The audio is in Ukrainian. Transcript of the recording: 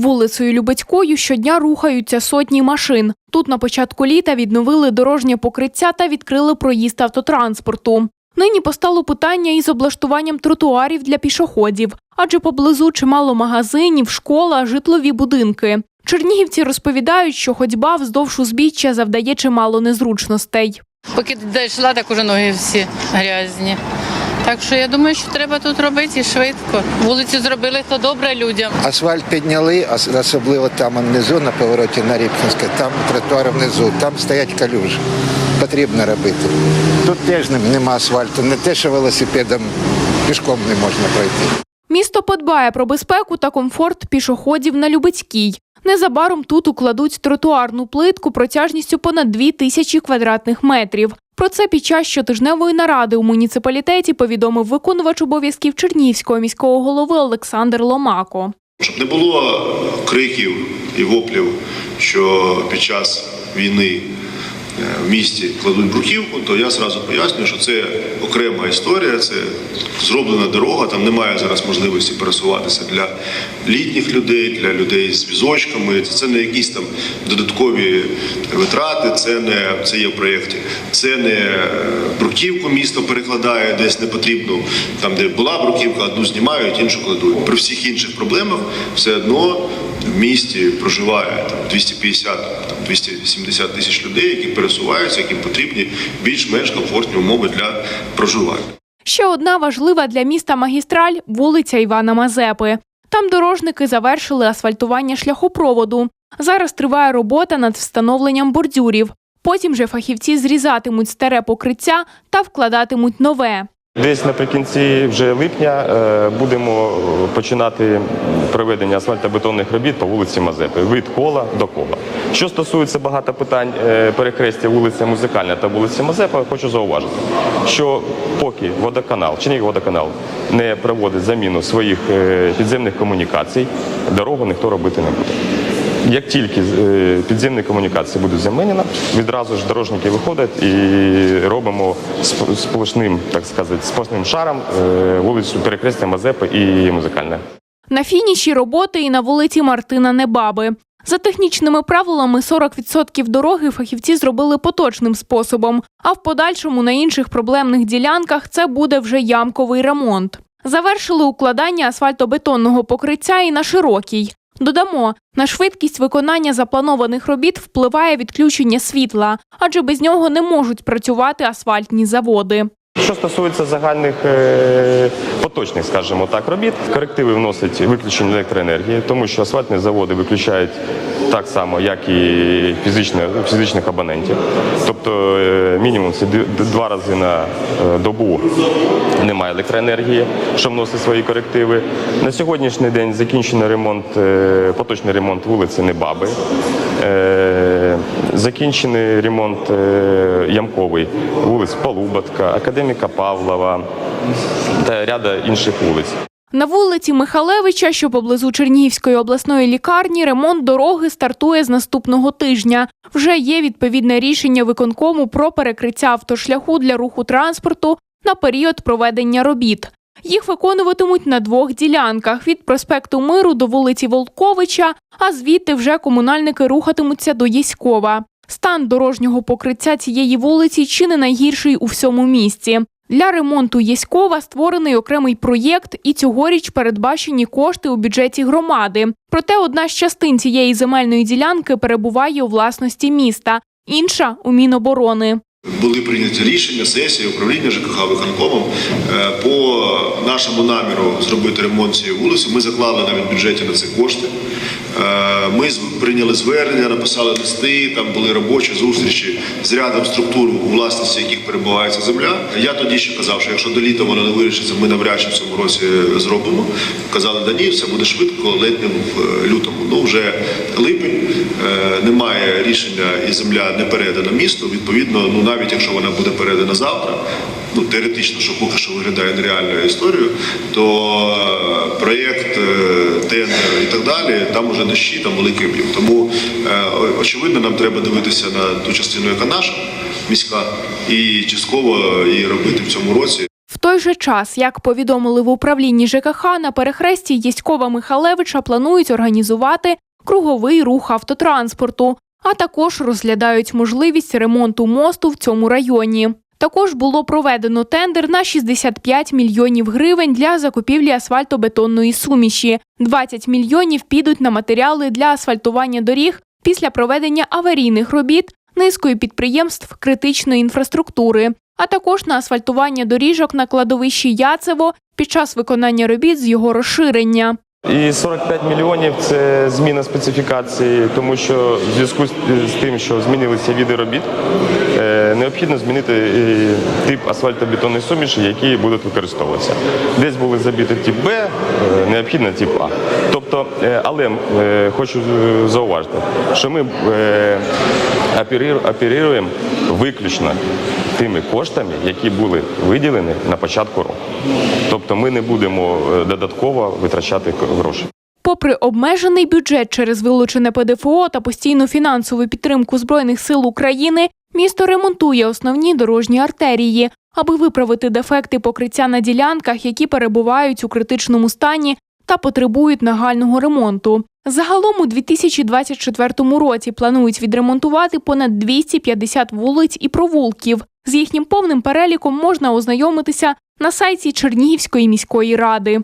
Вулицею Любецькою щодня рухаються сотні машин. Тут на початку літа відновили дорожнє покриття та відкрили проїзд автотранспорту. Нині постало питання із облаштуванням тротуарів для пішоходів, адже поблизу чимало магазинів, школа, житлові будинки. Чернігівці розповідають, що ходьба вздовж узбіччя завдає чимало незручностей. Поки дійшла, так уже ноги всі грязні. Так що я думаю, що треба тут робити і швидко. Вулицю зробили, то добре людям. Асфальт підняли, особливо там внизу на повороті на Рібкінське, там тротуар внизу, там стоять калюжі. Потрібно робити. Тут теж нема асфальту, не те, що велосипедом пішком не можна пройти. Місто подбає про безпеку та комфорт пішоходів на Любецькій. Незабаром тут укладуть тротуарну плитку протяжністю понад дві тисячі квадратних метрів. Про це під час щотижневої наради у муніципалітеті повідомив виконувач обов'язків Чернівського міського голови Олександр Ломако. Щоб не було криків і воплів, що під час війни в місті кладуть бруківку, то я зразу пояснюю, що це окрема історія, це зроблена дорога, там немає зараз можливості пересуватися для літніх людей, для людей з візочками. Це не якісь там додаткові витрати, це не це є в проєкті. Це не е, бруківку місто перекладає десь не потрібно. Там, де була бруківка, одну знімають, іншу кладуть. При всіх інших проблемах все одно в місті проживає там 250, там 270 тисяч людей, які пересуваються, яким потрібні більш-менш комфортні умови для проживання. Ще одна важлива для міста магістраль вулиця Івана Мазепи. Там дорожники завершили асфальтування шляхопроводу. Зараз триває робота над встановленням бордюрів. Потім же фахівці зрізатимуть старе покриття та вкладатимуть нове. Десь наприкінці вже липня е, будемо починати проведення асфальтобетонних робіт по вулиці Мазепи від кола до кола. Що стосується багато питань е, перехрестя вулиця Музикальна та вулиці Мазепа, хочу зауважити, що поки водоканал, Чернігів водоканал не проводить заміну своїх е, підземних комунікацій, дорогу ніхто робити не буде. Як тільки е, підземні комунікації будуть замінені, відразу ж дорожники виходять і робимо сп- сплошним, так сказати, сплошним шаром е, вулицю перекрестя Мазепи і музикальне. На фініші роботи і на вулиці Мартина Небаби. За технічними правилами 40% дороги фахівці зробили поточним способом, а в подальшому на інших проблемних ділянках це буде вже ямковий ремонт. Завершили укладання асфальтобетонного покриття і на широкій. Додамо, на швидкість виконання запланованих робіт впливає відключення світла, адже без нього не можуть працювати асфальтні заводи. Що стосується загальних е, поточних, скажімо так, робіт, корективи вносять виключення електроенергії, тому що асфальтні заводи виключають так само, як і фізичне, фізичних абонентів. Тобто е, мінімум це два рази на е, добу немає електроенергії, що вносить свої корективи. На сьогоднішній день закінчено ремонт, поточний ремонт вулиці Небаби. Закінчений ремонт е, ямковий вулиць Полуботка, Академіка Павлова та ряда інших вулиць. На вулиці Михалевича, що поблизу Чернігівської обласної лікарні, ремонт дороги стартує з наступного тижня. Вже є відповідне рішення виконкому про перекриття автошляху для руху транспорту на період проведення робіт. Їх виконуватимуть на двох ділянках від проспекту Миру до вулиці Волковича, а звідти вже комунальники рухатимуться до Єськова. Стан дорожнього покриття цієї вулиці чи не найгірший у всьому місті. Для ремонту Єськова створений окремий проєкт, і цьогоріч передбачені кошти у бюджеті громади. Проте одна з частин цієї земельної ділянки перебуває у власності міста, інша у Міноборони. Були прийняті рішення сесії управління ЖКХ виконкомом е, по нашому наміру зробити ремонт цієї вулиці. Ми заклали навіть в бюджеті на це кошти. Е, Ми прийняли звернення, написали листи, там були робочі зустрічі з рядом структур, у власності яких перебуває ця земля. Я тоді ще казав, що якщо до літа воно не вирішиться, ми навряд чи в цьому році зробимо. Казали, да ні, все буде швидко, ледь в е, лютому. Ну вже липень, немає рішення і земля не передана місту. Відповідно, ну навіть якщо вона буде передана завтра, ну теоретично, що поки що виглядає нереальною історією, то е, проєкт, е, тендер і так далі, там уже дощі, там великий об'єм. Тому е, очевидно, нам треба дивитися на ту частину, яка наша міська, і частково її робити в цьому році. В той же час, як повідомили в управлінні ЖКХ, на перехресті Єськова Михалевича планують організувати круговий рух автотранспорту, а також розглядають можливість ремонту мосту в цьому районі. Також було проведено тендер на 65 мільйонів гривень для закупівлі асфальтобетонної суміші. 20 мільйонів підуть на матеріали для асфальтування доріг після проведення аварійних робіт низкою підприємств критичної інфраструктури, а також на асфальтування доріжок на кладовищі Яцево під час виконання робіт з його розширення. І 45 мільйонів це зміна специфікації, тому що в зв'язку з тим, що змінилися види робіт, необхідно змінити е, тип асфальтобетонної суміші, які будуть використовуватися. Десь були забіти тип Б, е, необхідно тип А. Тобто, е, але хочу зауважити, що ми оперуємо виключно тими коштами, які були виділені на початку року. Тобто ми не будемо додатково витрачати гроші. Попри обмежений бюджет через вилучене ПДФО та постійну фінансову підтримку Збройних сил України, місто ремонтує основні дорожні артерії, аби виправити дефекти покриття на ділянках, які перебувають у критичному стані та потребують нагального ремонту. Загалом у 2024 році планують відремонтувати понад 250 вулиць і провулків. З їхнім повним переліком можна ознайомитися на сайті Чернігівської міської ради.